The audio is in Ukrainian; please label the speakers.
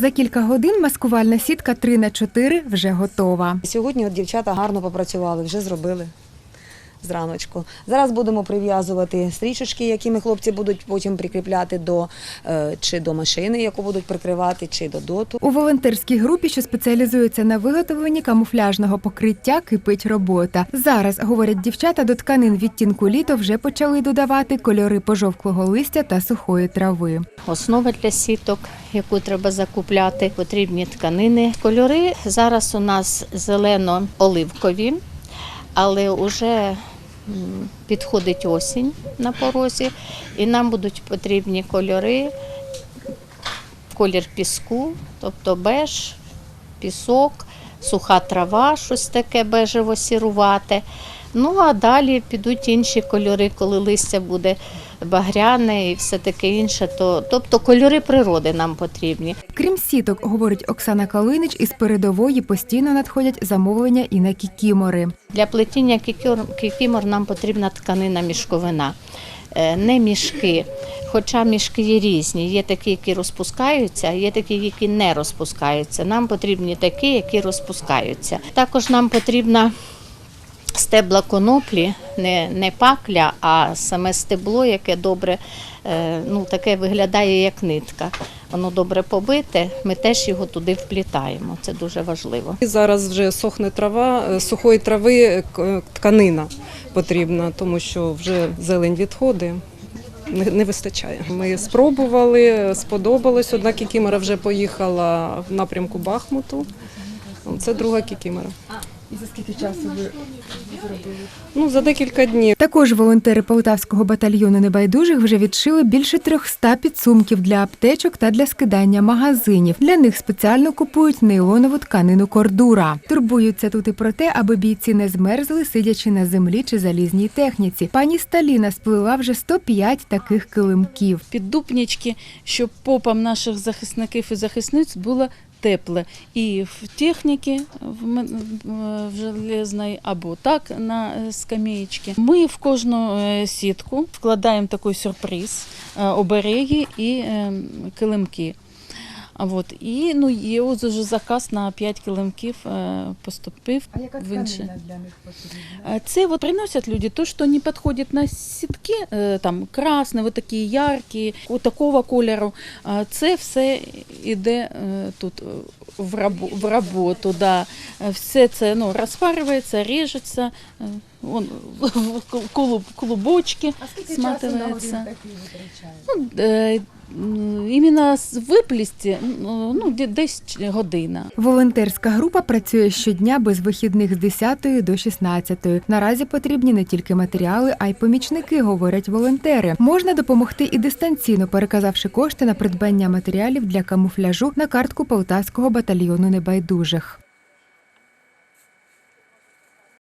Speaker 1: За кілька годин маскувальна сітка 3 на 4 вже готова.
Speaker 2: Сьогодні от дівчата гарно попрацювали, вже зробили зраночку. Зараз будемо прив'язувати стрічечки, які ми хлопці будуть потім прикріпляти до е, чи до машини, яку будуть прикривати, чи до доту.
Speaker 1: У волонтерській групі, що спеціалізується на виготовленні камуфляжного покриття, кипить робота. Зараз, говорять дівчата, до тканин відтінку літо вже почали додавати кольори пожовклого листя та сухої трави.
Speaker 3: Основа для сіток, яку треба закупляти, потрібні тканини. Кольори зараз у нас зелено-оливкові, але вже підходить осінь на порозі, і нам будуть потрібні кольори, колір піску, тобто беж, пісок, суха трава, щось таке бежево-сірувате. Ну а далі підуть інші кольори, коли листя буде багряне і все таке інше. То, тобто кольори природи нам потрібні.
Speaker 1: Крім сіток, говорить Оксана Калинич, із передової постійно надходять замовлення і на кікімори.
Speaker 3: Для плетіння кікімор нам потрібна тканина мішковина, Е, не мішки. Хоча мішки є різні. Є такі, які розпускаються, є такі, які не розпускаються. Нам потрібні такі, які розпускаються. Також нам потрібна стебла коноплі, не, не пакля, а саме стебло, яке добре, е, ну таке виглядає як нитка. Воно добре побите, ми теж його туди вплітаємо. Це дуже важливо.
Speaker 4: І Зараз вже сохне трава, е, сухої трави е, тканина потрібна, тому що вже зелень відходить. Не, не вистачає. Ми спробували, сподобалось. Одна кікімора вже поїхала в напрямку Бахмуту. Це друга кікімора.
Speaker 1: І за скільки часу ви
Speaker 4: Ну, за декілька днів.
Speaker 1: Також волонтери Полтавського батальйону небайдужих вже відшили більше 300 підсумків для аптечок та для скидання магазинів. Для них спеціально купують нейлонову тканину кордура. Турбуються тут і про те, аби бійці не змерзли, сидячи на землі чи залізній техніці. Пані Сталіна сплела вже 105 таких килимків.
Speaker 5: піддупнички, щоб попам наших захисників і захисниць було тепле. І в техніці в железній або так на е. Ми в кожну е, сітку вкладаємо такий сюрприз, е, обереги і е, килимки. А от і ну є ось уже заказ на 5 килимків поступив. А яка в інше.
Speaker 1: для них потрібна?
Speaker 5: Це от приносять люди то, що не підходять на сітки, е, там красні, вот такі яркі, у такого кольору. Це все йде е, тут е, в рабо- в роботу. Да. Все це ну, розпарюється, ріжеться, вон, в клуб, клубочки сматується. Ну, е, м, іменно з виплісті ну, ну, де- десь година.
Speaker 1: Волонтерська група працює щодня без вихідних з 10 до 16. Наразі потрібні не тільки матеріали, а й помічники, говорять волонтери. Можна допомогти і дистанційно, переказавши кошти на придбання матеріалів для камуфляжу на картку Полтавського батальйону небайдужих.